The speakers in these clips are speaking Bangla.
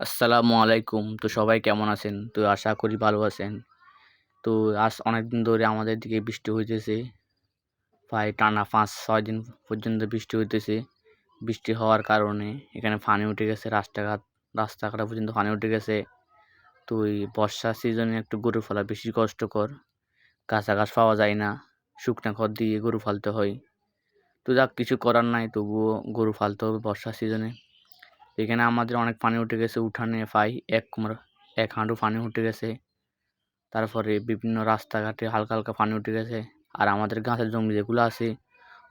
আসসালামু আলাইকুম। তো সবাই কেমন আছেন? তো আশা করি ভালো আছেন। তো আজ অনেক দিন ধরে আমাদের দিকে বৃষ্টি হইতেছে। প্রায় টানা পাঁচ, ছয় দিন পর্যন্ত বৃষ্টি হইতেছে। বৃষ্টি হওয়ার কারণে এখানে পানি উঠে গেছে, রাস্তাঘাট রাস্তাঘাট পর্যন্ত পানি উঠে গেছে। তো এই বর্ষা সিজনে একটু গরু ফেলা বেশি কষ্টকর। কাঁচা ঘাস পাওয়া যায় না। শুকনা খড় দিয়ে গরু ফালতে হয়। তো যাক, কিছু করার নাই, তবুও গরু ফালতে হবে বর্ষা সিজনে এখানে আমাদের অনেক পানি উঠে গেছে উঠানে পাই এক কুমড়ো, এক হাঁটু পানি উঠে গেছে। তারপরে বিভিন্ন রাস্তাঘাটে হালকা হালকা পানি উঠে গেছে। আর আমাদের গাছের জমি যেগুলো আছে,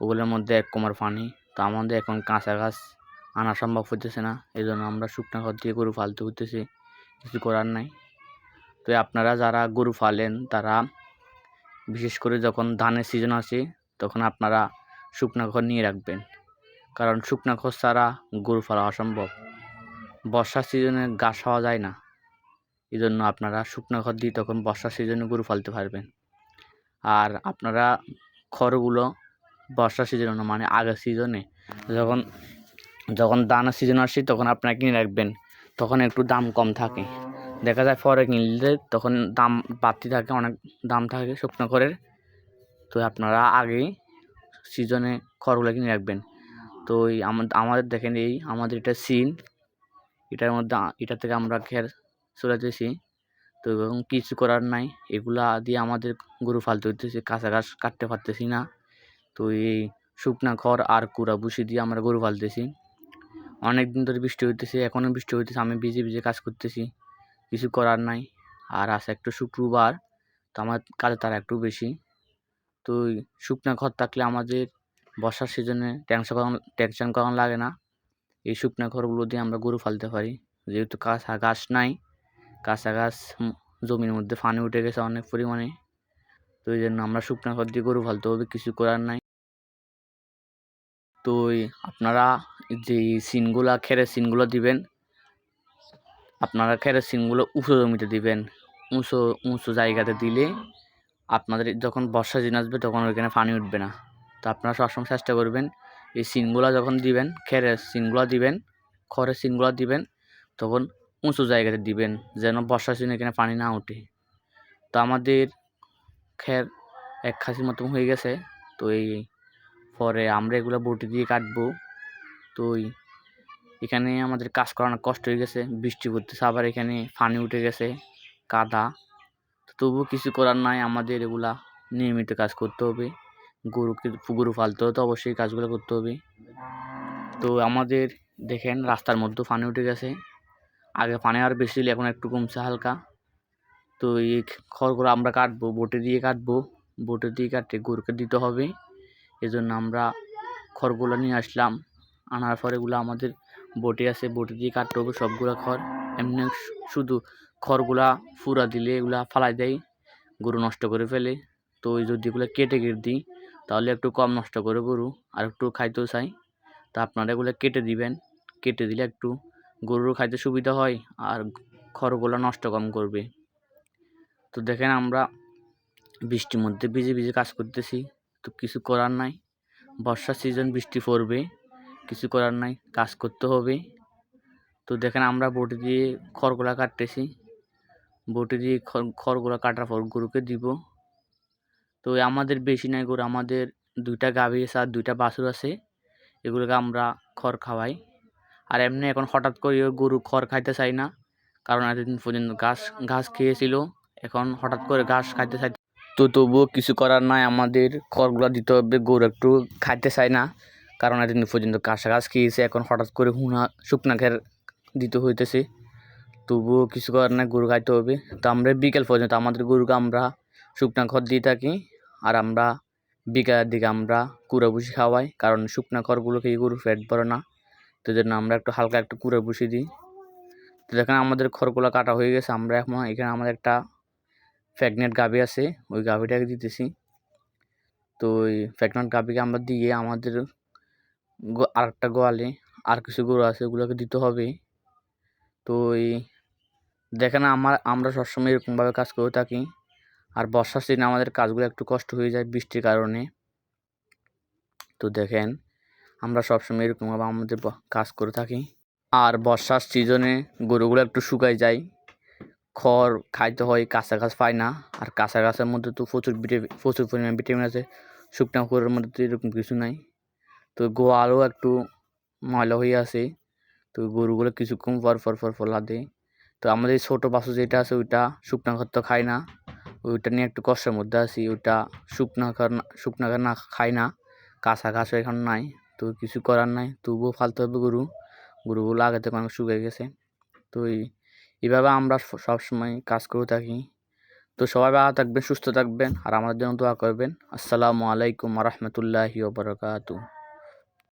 ওগুলোর মধ্যে এক কুমার পানি। তো আমাদের এখন কাঁচা গাছ আনা সম্ভব হতেছে না। এই জন্য আমরা শুকনা ঘর দিয়ে গরু ফালতে হতেছে কিছু করার নাই। তো আপনারা যারা গরু ফালেন তারা বিশেষ করে যখন ধানের সিজন আসে, তখন আপনারা শুকনা ঘর নিয়ে রাখবেন। কারণ শুকনা ঘর ছাড়া গরু ফালা অসম্ভব। বর্ষার সিজনে ঘাস হওয়া যায় না। এই জন্য আপনারা শুকনো খড় দিয়ে তখন বর্ষার সিজনে গরু ফালতে পারবেন। আর আপনারা খড়গুলো বর্ষার সিজনে মানে আগের সিজনে যখন যখন দানা সিজন আসে তখন আপনারা কিনে রাখবেন। তখন একটু দাম কম থাকে। দেখা যায় পরে কিনলে তখন দাম বাড়তি থাকে, অনেক দাম থাকে শুকনো খড়ের তো আপনারা আগেই সিজনে খড়গুলো কিনে রাখবেন। তো এই আমাদের দেখেন এই আমাদের এটা সিন এটার মধ্যে এটা থেকে আমরা খের চলাইতেছি তো এবং কিছু করার নাই। এগুলা দিয়ে আমাদের গরু ফালতে হইতেছে কাঁচা ঘাস কাটতে পারতেছি না। তো এই শুকনা খড় আর কুড়া বুসি দিয়ে আমরা গরু ফালতেছি। অনেক দিন ধরে বৃষ্টি হইতেছে এখনও বৃষ্টি হইতেছে, আমি ভিজে ভিজে কাজ করতেছি। কিছু করার নাই। আর আছে একটু শুক্রবার, তো আমার কাজে তারা একটু বেশি। তো শুকনা খড় থাকলে আমাদের বর্ষার সিজনে টেনশন করানো টেনশন করানো লাগে না। এই শুকনো খড়গুলো দিয়ে আমরা গরু ফালতে পারি। যেহেতু কাঁচা ঘাস নাই, কাঁচা ঘাস জমির মধ্যে পানি উঠে গেছে অনেক পরিমাণে। তো এই জন্য আমরা শুকনো খড় দিয়ে গরু ফালতে হবে, কিছু করার নাই। তো আপনারা যে সিনগুলো, খেরের সিনগুলো দিবেন, আপনারা খেরের সিনগুলো উঁচু জমিতে দিবেন। উঁচু উঁচু জায়গাতে দিলে আপনাদের যখন বর্ষা দিন আসবে, তখন ওইখানে পানি উঠবে না। তো আপনারা সবসময় চেষ্টা করবেন এই সিনগুলো যখন দিবেন, খেরের সিনগুলো দিবেন, খড়ের সিনগুলো দিবেন, তখন উঁচু জায়গাতে দিবেন যেন বর্ষার সিনে এখানে পানি না ওঠে। তো আমাদের খের এক খাসির মতন হয়ে গেছে, তো এই পরে আমরা এগুলো বটি দিয়ে কাটবো। তো এখানে আমাদের কাজ করানো কষ্ট হয়ে গেছে, বৃষ্টি পড়তেছে, আবার এখানে পানি উঠে গেছে, কাদা। তবুও কিছু করার নাই, আমাদের এগুলা নিয়মিত কাজ করতে হবে। গরুকে গরু পালতে হলে তো অবশ্যই কাজগুলো করতে হবে। তো আমাদের দেখেন রাস্তার মধ্যে পানি উঠে গেছে। আগে পানি আর বেশি এখন একটু কমছে হালকা। তো এই খড়গুলো আমরা কাটবো, বোটে দিয়ে কাটবো। বোটে দিয়ে কাটতে গরুকে দিতে হবে। এজন্য আমরা খড়গুলো নিয়ে আসলাম। আনার পর এগুলো আমাদের বোটে আছে, বোটে দিয়ে কাটতে হবে সবগুলো খড়। এমনি শুধু খড়গুলা ফুরা দিলে এগুলা ফালাই দেয়, গরু নষ্ট করে ফেলে। তো ওই যদি এগুলো কেটে কেটে দিই তাহলে একটু কম নষ্ট করে গরু, আর একটু খাইতেও চাই। তা আপনারা এগুলো কেটে দিবেন। কেটে দিলে একটু গরুর খাইতে সুবিধা হয়, আর খড়গুলো নষ্ট কম করবে। তো দেখেন আমরা বৃষ্টির মধ্যে ভিজে ভিজে কাজ করতেছি, তো কিছু করার নাই। বর্ষার সিজন বৃষ্টি পড়বে, কিছু করার নাই, কাজ করতে হবে। তো দেখেন আমরা বটি দিয়ে খড়গুলা কাটতেছি। বটি দিয়ে খড়গুলা কাটার পর গরুকে দিব। তো আমাদের বেশি নাই গরু, আমাদের দুইটা গাভী আছে আর দুইটা বাছুর আছে। এগুলোকে আমরা খড় খাওয়াই। আর এমনি এখন হঠাৎ করে গরু খড় খাইতে চাই না, কারণ এতদিন পর্যন্ত ঘাস ঘাস খেয়েছিল, এখন হঠাৎ করে ঘাস খাইতে চাই। তো তবুও কিছু করার নাই, আমাদের খড়গুলো দিতে হবে, গরু একটু খাইতে চায় না, কারণ এতদিন পর্যন্ত ঘাস ঘাস খেয়েছে, এখন হঠাৎ করে হুনা, শুকনা খের দিতে হইতেছে। তবুও কিছু করার নাই, গরু খাইতে হবে। তো আমরা বিকেল পর্যন্ত আমাদের গরুকে আমরা শুকনা খড় দিয়ে থাকি। আর আমরা বিকালের দিকে আমরা কুড়া ভুসি খাওয়াই, কারণ শুকনা খড়গুলোকে গরু ফ্যাট পড়ে না। তো জন্য আমরা একটু হালকা একটু কুড়া ভুসি দিই। তো দেখেন আমাদের খড়গুলো কাটা হয়ে গেছে, আমরা এখন এখানে আমাদের একটা প্রেগনেন্ট গাভি আছে, ওই গাভিটাকে দিতেছি। তো ওই প্রেগনেন্ট গাভিকে আমরা দিয়ে আমাদের আর একটা গোয়ালে আর কিছু গরু আছে, ওগুলোকে দিতে হবে। তো এই দেখেন আমার, আমরা সবসময় এরকমভাবে কাজ করে থাকি। আর বর্ষার সিজনে আমাদের কাজগুলো একটু কষ্ট হয়ে যায় বৃষ্টির কারণে। তো দেখেন, আমরা সবসময় এরকমভাবে আমাদের কাজ করে থাকি। আর বর্ষার সিজনে গরুগুলো একটু শুকায় যায়। খড় খাইতে হয়, কাঁচা ঘাস পায় না। আর কাঁচা ঘাসের মধ্যে তো প্রচুর প্রচুর পরিমাণে ভিটামিন আছে। শুকনো খড়ের মধ্যে তো এরকম কিছু নাই। তো গোয়ালও একটু ময়লা হয়ে আছে। তো গরুগুলো কিছুক্ষণ পর পর পর পর লাদে। তো আমাদের ছোটো বাসু যেটা আছে, ওইটা শুকনো ঘর তো খায় না। ওইটা নিয়ে একটু কষ্টের মধ্যে আছি, ওইটা শুকনো না শুকনো না খায় না। কাঁচা ঘাসও এখন নাই, তো কিছু করার নাই, তবুও ফালতে হবে গরু। গরুগুলো আগে থেকে অনেক শুকিয়ে গেছে। তো এই- এইভাবে আমরা সবসময় কাজ করে থাকি। তো সবাই ভালো থাকবেন, সুস্থ থাকবেন, আর আমাদের জন্য দোয়া করবেন। আসসালামু আলাইকুম রহমতুল্লাহি ওবরাকাতু